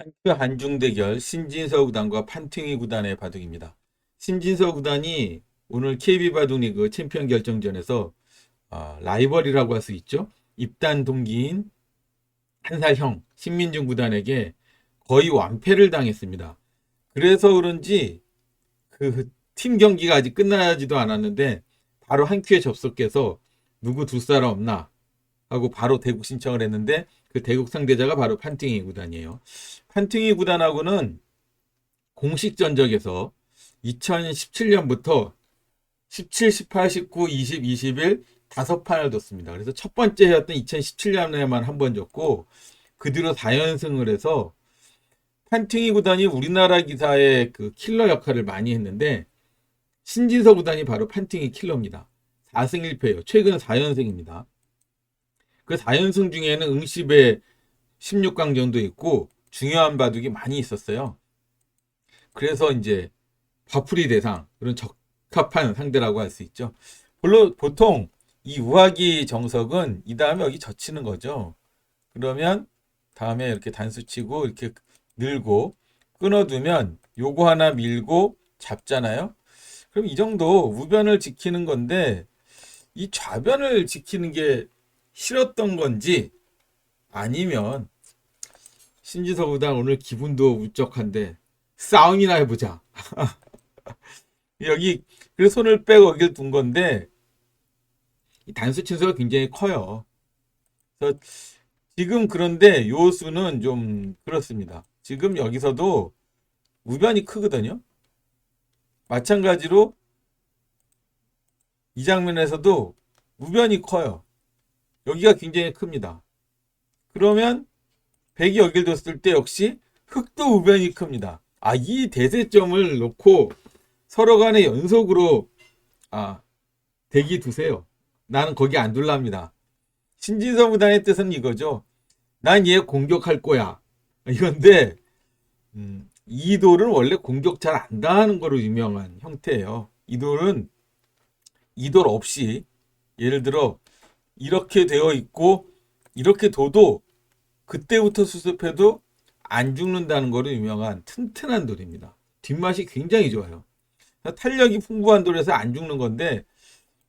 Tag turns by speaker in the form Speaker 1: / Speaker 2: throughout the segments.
Speaker 1: 한큐 한중 대결 신진서 구단과 판팅이 구단의 바둑입니다. 신진서 구단이 오늘 KB 바둑 리그 챔피언 결정전에서 아, 라이벌이라고 할 수 있죠. 입단 동기인 한 살 형 신민중 구단에게 거의 완패를 당했습니다. 그래서 그런지 그 팀 경기가 아직 끝나지도 않았는데 바로 한 큐에 접속해서 누구 두 사람 없나 하고 바로 대국 신청을 했는데 그 대국 상대자가 바로 판팅이 구단이에요. 판팅이 구단하고는 공식 전적에서 2017년부터 17, 18, 19, 20, 21 다섯 판을 뒀습니다. 그래서 첫 번째 해였던 2017년에만 한 번 졌고 그 뒤로 4연승을 해서 판팅이 구단이 우리나라 기사의 그 킬러 역할을 많이 했는데 신진서 구단이 바로 판팅이 킬러입니다. 4승 1패예요. 최근 4연승입니다. 그 4연승 중에는 응시배 16강전도 있고 중요한 바둑이 많이 있었어요. 그래서 이제 바풀이 대상 그런 적합한 상대라고 할 수 있죠. 물론 보통 이 우하기 정석은 이 다음에 여기 젖히는 거죠. 그러면 다음에 이렇게 단수 치고 이렇게 늘고 끊어두면 요거 하나 밀고 잡잖아요. 그럼 이 정도 우변을 지키는 건데 이 좌변을 지키는 게 싫었던 건지 아니면 신지석 구단 오늘 기분도 울적한데 싸움이나 해보자. 여기 그래서 손을 빼고 여기를 둔 건데 이 단수 친수가 굉장히 커요. 그래서 지금 그런데 요 수는 좀 그렇습니다. 지금 여기서도 우변이 크거든요. 마찬가지로 이 장면에서도 우변이 커요. 여기가 굉장히 큽니다. 그러면 백이 여길 뒀을 때 역시 흑도 우변이 큽니다. 아, 이 대세점을 놓고 서로 간에 연속으로 아, 대기 두세요. 나는 거기 안 둘랍니다. 신진서 구단의 뜻은 이거죠. 난 얘 공격할 거야. 이건데 음, 이돌은 원래 공격 잘 안 당하는 거로 유명한 형태예요. 이돌은 이돌 없이 예를 들어 이렇게 되어 있고 이렇게 둬도 그때부터 수습해도 안 죽는다는 거로 유명한 튼튼한 돌입니다. 뒷맛이 굉장히 좋아요. 탄력이 풍부한 돌에서 안 죽는 건데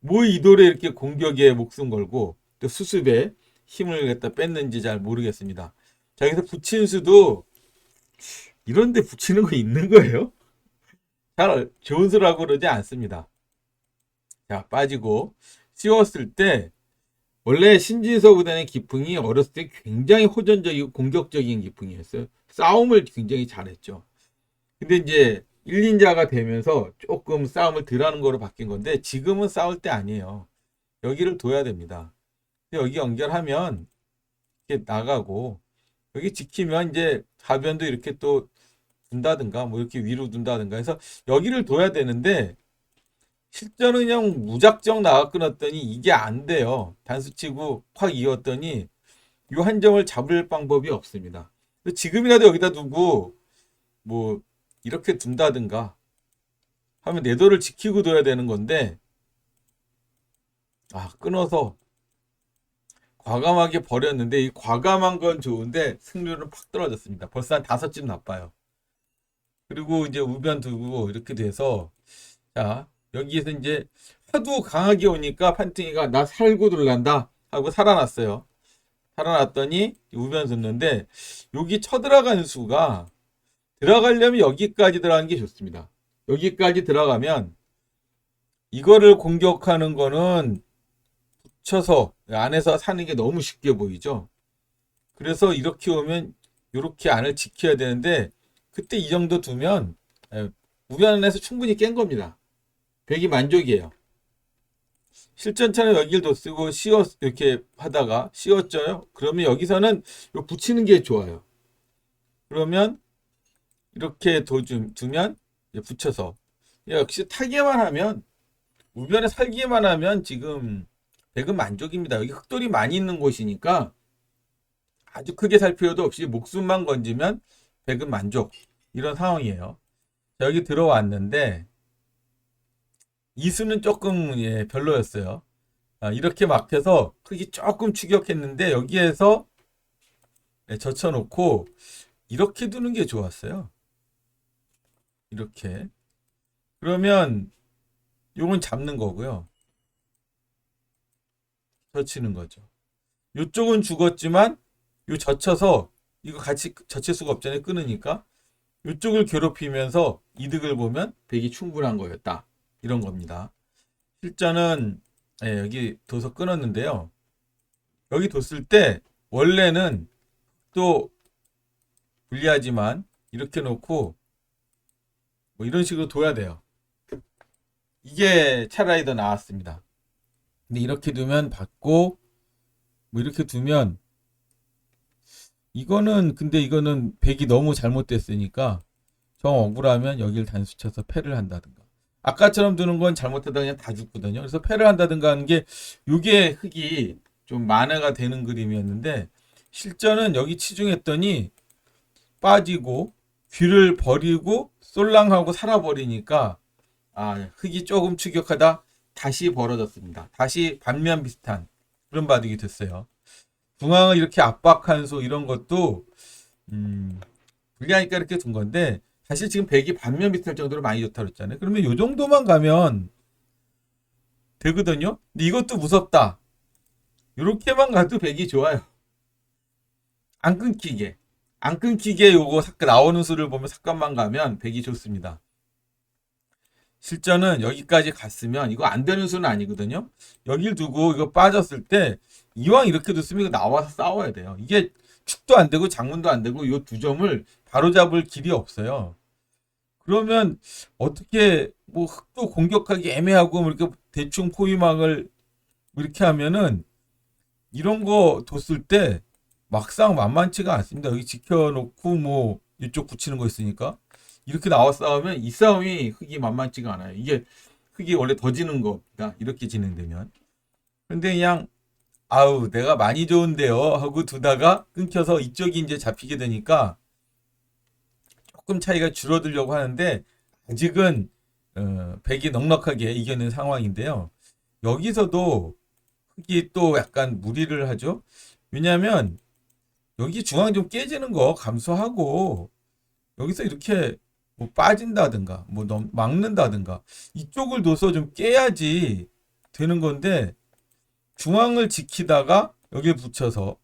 Speaker 1: 뭐 이 돌에 이렇게 공격에 목숨 걸고 또 수습에 힘을 갖다 뺐는지 잘 모르겠습니다. 자, 여기서 붙인 수도 이런데 붙이는 거 있는 거예요? 잘 좋은 수라고 그러지 않습니다. 자, 빠지고 씌웠을 때 원래 신진서 구단의 기풍이 어렸을 때 굉장히 호전적이고 공격적인 기풍이었어요. 싸움을 굉장히 잘했죠. 근데 이제 1인자가 되면서 조금 싸움을 덜 하는 거로 바뀐 건데 지금은 싸울 때 아니에요. 여기를 둬야 됩니다. 여기 연결하면 이렇게 나가고 여기 지키면 이제 가변도 이렇게 또 둔다든가 뭐 이렇게 위로 둔다든가 해서 여기를 둬야 되는데 실전은 그냥 무작정 나가 끊었더니 이게 안 돼요. 단수 치고 확 이었더니 이한 점을 잡을 방법이 없습니다. 지금이라도 여기다 두고 뭐 이렇게 둔다든가 하면 내도를 지키고 둬야 되는 건데 아 끊어서 과감하게 버렸는데 이 과감한 건 좋은데 승률은 팍 떨어졌습니다. 벌써 한 다섯 집 나빠요. 그리고 이제 우변 두고 이렇게 돼서 자 여기에서 이제 하도 강하게 오니까 판팅이가 나 살고 들란다 하고 살아났어요. 살아났더니 우변 뒀는데 여기 쳐들어가는 수가 들어가려면 여기까지 들어가는 게 좋습니다. 여기까지 들어가면 이거를 공격하는 거는 붙여서 안에서 사는 게 너무 쉽게 보이죠. 그래서 이렇게 오면 이렇게 안을 지켜야 되는데 그때 이 정도 두면 예, 우변 안에서 충분히 깬 겁니다. 백이 만족이에요. 실전차는 여기를 더 쓰고 씌워 이렇게 하다가 씌웠죠요. 그러면 여기서는 요 붙이는 게 좋아요. 그러면 이렇게 도주, 두면 이제 붙여서 역시 타기만 하면 우변에 살기만 하면 지금 백은 만족입니다. 여기 흑돌이 많이 있는 곳이니까 아주 크게 살 필요도 없이 목숨만 건지면 백은 만족 이런 상황이에요. 자, 여기 들어왔는데 이수는 조금 예, 별로였어요. 아, 이렇게 막혀서 크기 조금 추격했는데 여기에서 네, 젖혀놓고 이렇게 두는 게 좋았어요. 이렇게. 그러면 요건 잡는 거고요. 젖히는 거죠. 요쪽은 죽었지만 요 젖혀서 이거 같이 젖힐 수가 없잖아요. 끊으니까. 요쪽을 괴롭히면서 이득을 보면 백이 충분한 거였다. 이런 겁니다. 실전은 예, 여기 둬서 끊었는데요. 여기 뒀을 때 원래는 또 불리하지만 이렇게 놓고 뭐 이런 식으로 둬야 돼요. 이게 차라리 더 나았습니다. 근데 이렇게 두면 받고 뭐 이렇게 두면 이거는 근데 이거는 백이 너무 잘못됐으니까 정 억울하면 여기를 단수 쳐서 패를 한다든가 아까처럼 두는 건 잘못하다 그냥 다 죽거든요. 그래서 패를 한다든가 하는 게 요게 흙이 좀 만회가 되는 그림이었는데 실전은 여기 치중했더니 빠지고 귀를 버리고 쏠랑하고 살아버리니까 아 흙이 조금 추격하다 다시 벌어졌습니다. 다시 반면 비슷한 그런 바둑이 됐어요. 중앙을 이렇게 압박한 소 이런 것도 음, 불리하니까 이렇게 둔 건데 사실 지금 백이 반면 비슷할 정도로 많이 좋다고 그랬잖아요. 그러면 요 정도만 가면 되거든요. 근데 이것도 무섭다. 요렇게만 가도 백이 좋아요. 안 끊기게. 안 끊기게 요거 삭- 나오는 수를 보면 삭감만 가면 백이 좋습니다. 실전은 여기까지 갔으면 이거 안 되는 수는 아니거든요. 여길 두고 이거 빠졌을 때 이왕 이렇게 뒀으면 이거 나와서 싸워야 돼요. 이게 축도 안 되고 장문도 안 되고 이두 점을 바로 잡을 길이 없어요. 그러면 어떻게 뭐 흑도 공격하기 애매하고 뭐 이렇게 대충 포위망을 뭐 이렇게 하면은 이런 거 뒀을 때 막상 만만치가 않습니다. 여기 지켜놓고 뭐 이쪽 붙이는 거 있으니까 이렇게 나와 싸우면 이 싸움이 흑이 만만치가 않아요. 이게 흑이 원래 더 지는 겁니다. 이렇게 진행되면. 근데 그냥 아우 내가 많이 좋은데요 하고 두다가 끊겨서 이쪽이 이제 잡히게 되니까 조금 차이가 줄어들려고 하는데 아직은 어, 백이 넉넉하게 이겨낸 상황인데요. 여기서도 흑이 또 약간 무리를 하죠. 왜냐하면 여기 중앙 좀 깨지는 거 감수하고 여기서 이렇게 뭐 빠진다든가 뭐 넘- 막는다든가 이쪽을 둬서 좀 깨야지 되는 건데 중앙을 지키다가 여기에 붙여서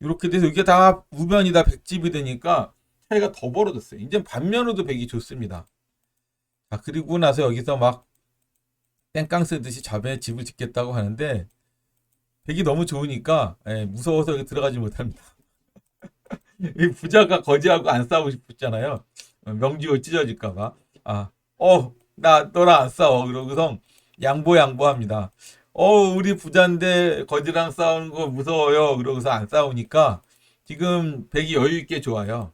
Speaker 1: 이렇게 돼서 이게 다 우변이 다 백집이 되니까 차이가 더 벌어졌어요. 이제 반면으로도 백이 좋습니다. 자 그리고 나서 여기서 막 땡깡 쓰듯이 잡에 집을 짓겠다고 하는데 백이 너무 좋으니까 예, 무서워서 여기 들어가지 못합니다. 이 부자가 거지하고 안 싸우고 싶었잖아요. 어, 명지고 찢어질까봐. 아, 어, 나 너랑 안 싸워. 그러고서 양보 양보합니다. 어, 우리 부자인데 거지랑 싸우는 거 무서워요. 그러고서 안 싸우니까 지금 백이 여유 있게 좋아요.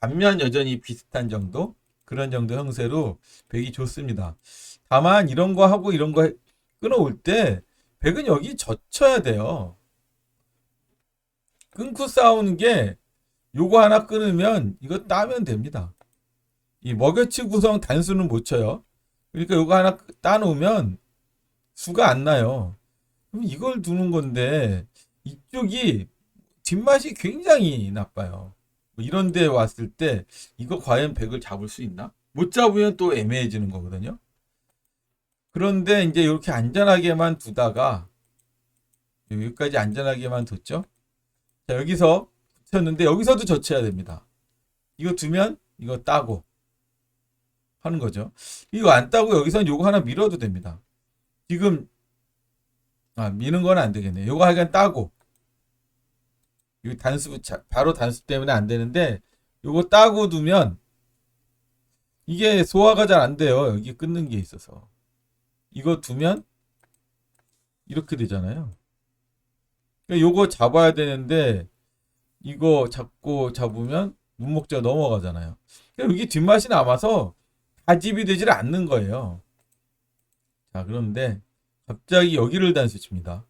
Speaker 1: 반면 여전히 비슷한 정도 그런 정도 형세로 백이 좋습니다. 다만 이런 거 하고 이런 거 끊어올 때 백은 여기 젖혀야 돼요. 끊고 싸우는 게 요거 하나 끊으면 이거 따면 됩니다. 이 먹여치 구성 단수는 못 쳐요. 그러니까 요거 하나 따놓으면 수가 안 나요. 그럼 이걸 두는 건데 이쪽이 뒷맛이 굉장히 나빠요. 뭐 이런 데 왔을 때 이거 과연 백을 잡을 수 있나? 못 잡으면 또 애매해지는 거거든요. 그런데 이제 이렇게 안전하게만 두다가 여기까지 안전하게만 뒀죠. 자, 여기서 붙였는데 여기서도 젖혀야 됩니다. 이거 두면 이거 따고 하는 거죠. 이거 안 따고 여기선 요거 하나 밀어도 됩니다. 지금 아 미는 건 안 되겠네. 요거 하여간 따고 이 단수 자- 바로 단수 때문에 안 되는데 요거 따고 두면 이게 소화가 잘 안 돼요. 여기 끊는 게 있어서 이거 두면 이렇게 되잖아요. 그러니까 요거 잡아야 되는데 이거 잡고 잡으면 문목자 넘어가잖아요. 그러니까 여기 뒷맛이 남아서 가집이 되질 않는 거예요. 자, 그런데 갑자기 여기를 단수 칩니다.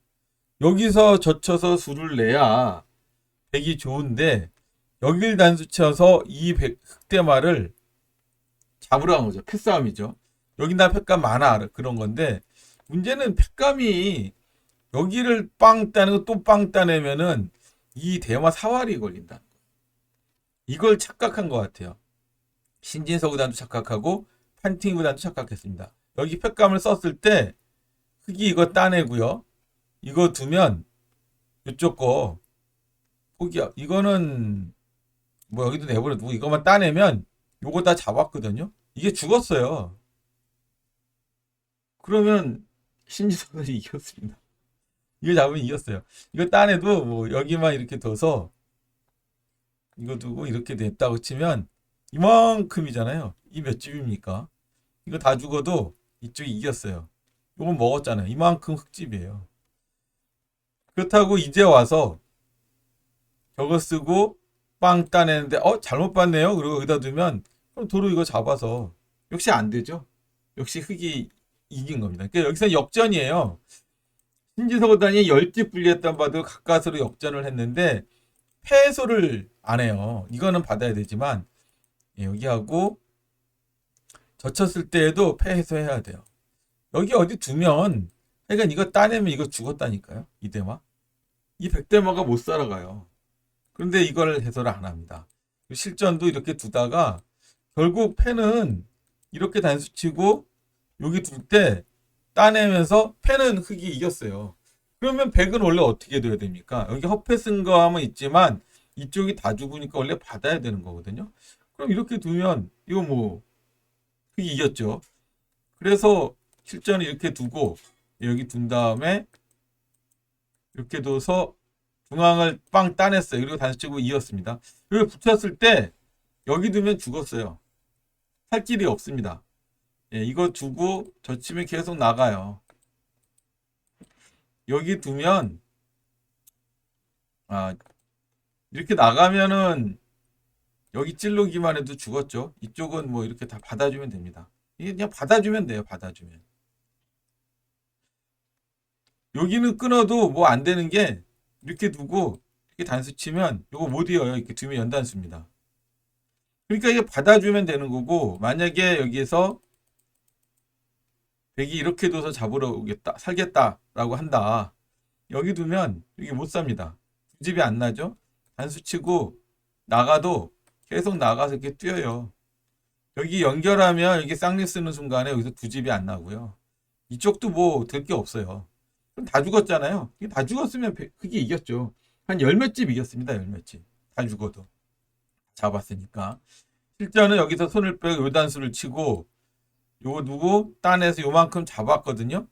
Speaker 1: 여기서 젖혀서 수를 내야 백이 좋은데 여길 단수 쳐서 이 백, 흑대마를 잡으러 간 거죠. 패싸움이죠. 다 팩감 많아 그런 건데 문제는 팩감이 여기를 빵 따내고 또 빵 따내면은 이 대마 사활이 걸린다. 이걸 착각한 것 같아요. 신진서 구단도 착각하고 판팅 구단도 착각했습니다. 여기 팩감을 썼을 때 흙이 이거 따내고요. 이거 두면 이쪽 거 포기야. 이거는 뭐 여기도 내버려 두고 이것만 따내면 요거 다 잡았거든요. 이게 죽었어요. 그러면 신지선이 이겼습니다. 이거 잡으면 이겼어요. 이거 따내도 뭐 여기만 이렇게 둬서 이거 두고 이렇게 됐다고 치면 이만큼이잖아요. 이 몇 집입니까? 이거 다 죽어도 이쪽이 이겼어요. 요건 먹었잖아요. 이만큼 흙집이에요. 그렇다고 이제 와서 저거 쓰고 빵 따내는데 어 잘못 봤네요. 그리고 여기다 두면 그럼 도로 이거 잡아서 역시 안 되죠. 역시 흙이 이긴 겁니다. 그러니까 여기서 역전이에요. 신지석 구단이 열집 불리했던 바도 가까스로 역전을 했는데 패소를 안 해요. 이거는 받아야 되지만 예, 여기하고 젖혔을 때에도 패소해야 돼요. 여기 어디 두면 그러니까 이거 따내면 이거 죽었다니까요. 이대마. 이 백대마가 못 살아가요. 그런데 이걸 해소를 안 합니다. 실전도 이렇게 두다가 결국 패는 이렇게 단수 치고 여기 둘 때 따내면서 패는 흙이 이겼어요. 그러면 백은 원래 어떻게 돼야 됩니까? 여기 허패 쓴거 하면 있지만 이쪽이 다 죽으니까 원래 받아야 되는 거거든요. 그럼 이렇게 두면 이거 뭐 흙이 이겼죠. 그래서 실전을 이렇게 두고 여기 둔 다음에 이렇게 둬서 중앙을 빵 따냈어요. 그리고 단수 치고 이었습니다. 여기 붙였을 때 여기 두면 죽었어요. 살 길이 없습니다. 예, 이거 두고 젖히면 계속 나가요. 여기 두면 아 이렇게 나가면은 여기 찔르기만 해도 죽었죠. 이쪽은 뭐 이렇게 다 받아주면 됩니다. 이게 그냥 받아주면 돼요. 받아주면. 여기는 끊어도 뭐 안 되는 게 이렇게 두고 이렇게 단수 치면 요거 못 이어요. 이렇게 두면 연단수입니다. 그러니까 이게 받아주면 되는 거고 만약에 여기에서 백이 이렇게 둬서 잡으러 오겠다 살겠다라고 한다. 여기 두면 여기 못 삽니다. 두 집이 안 나죠? 단수 치고 나가도 계속 나가서 이렇게 뛰어요. 여기 연결하면 여기 쌍리 쓰는 순간에 여기서 두 집이 안 나고요. 이쪽도 뭐 될 게 없어요. 다 죽었잖아요. 다 죽었으면 배- 그게 이겼죠. 한 열 몇 집 이겼습니다. 열 몇 집. 다 죽어도. 잡았으니까. 실전은 여기서 손을 빼고 요 단수를 치고 요거 누구 따내서 요만큼 잡았거든요.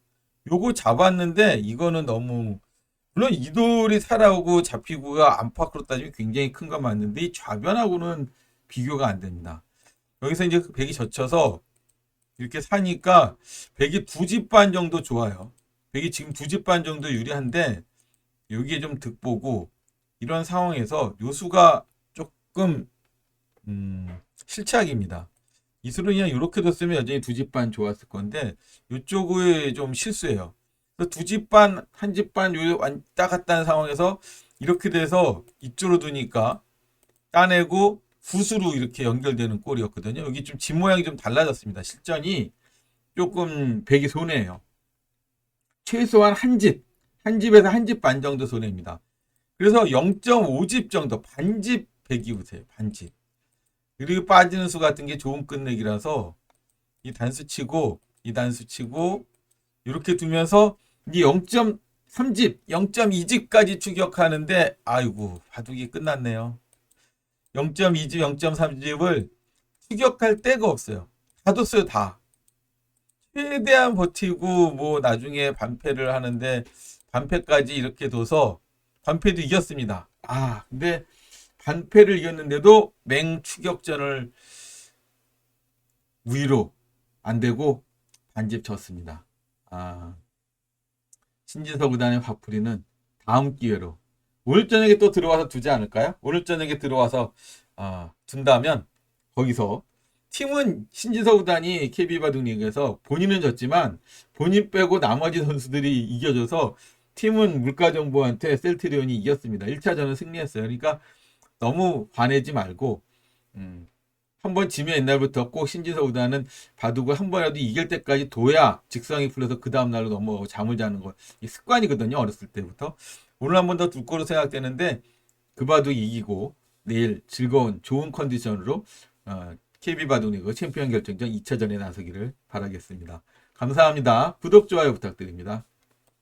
Speaker 1: 요거 잡았는데 이거는 너무 물론 이 돌이 살아오고 잡히고가 안팎으로 따지면 굉장히 큰 건 맞는데 이 좌변하고는 비교가 안 됩니다. 여기서 이제 그 백이 젖혀서 이렇게 사니까 백이 두 집 반 정도 좋아요. 백이 지금 두 집 반 정도 유리한데 여기에 좀 득보고 이런 상황에서 요수가 조금 음, 실착입니다. 이수는 그냥 이렇게 뒀으면 여전히 두 집 반 좋았을 건데 이쪽이 좀 실수예요. 두 집 반, 한 집 반 왔다 갔다 하는 상황에서 이렇게 돼서 이쪽으로 두니까 따내고 붓으로 이렇게 연결되는 꼴이었거든요. 여기 좀 집 모양이 좀 달라졌습니다. 실전이 조금 백이 손해예요. 최소한 한 집, 한 집에서 한 집 반 정도 손해입니다. 그래서 0.5집 정도, 반집 보세요. 반집. 그리고 빠지는 수 같은 게 좋은 끝내기라서 이 단수 치고 이 단수 치고 이렇게 두면서 이 0.3집, 0.2집까지 추격하는데 아이고 바둑이 끝났네요. 0.2집, 0.3집을 추격할 데가 없어요. 다 뒀어요, 다. 최대한 버티고 뭐 나중에 반패를 하는데 반패까지 이렇게 둬서 반패도 이겼습니다. 아, 근데 반패를 이겼는데도 맹추격전을 위로 안 되고 반집 졌습니다. 아, 신진서 구단의 화풀이는 다음 기회로 오늘 저녁에 또 들어와서 두지 않을까요? 오늘 저녁에 들어와서 아, 둔다면 거기서 팀은 신진서 구단이 KB 바둑 리그에서 본인은 졌지만 본인 빼고 나머지 선수들이 이겨줘서 팀은 물가정보한테 셀트리온이 이겼습니다. 1차전은 승리했어요. 그러니까 너무 화내지 말고 음, 한번 지면 옛날부터 꼭 신진서 구단은 바둑을 한 번이라도 이길 때까지 둬야 직성이 풀려서 그 다음날로 넘어가고 잠을 자는 거 습관이거든요. 어렸을 때부터. 오늘 한 번 더 둘 거로 생각되는데 그 바둑 이기고 내일 즐거운 좋은 컨디션으로 어, KB 바둑리그 챔피언 결정전 2차전에 나서기를 바라겠습니다. 감사합니다. 구독, 좋아요 부탁드립니다.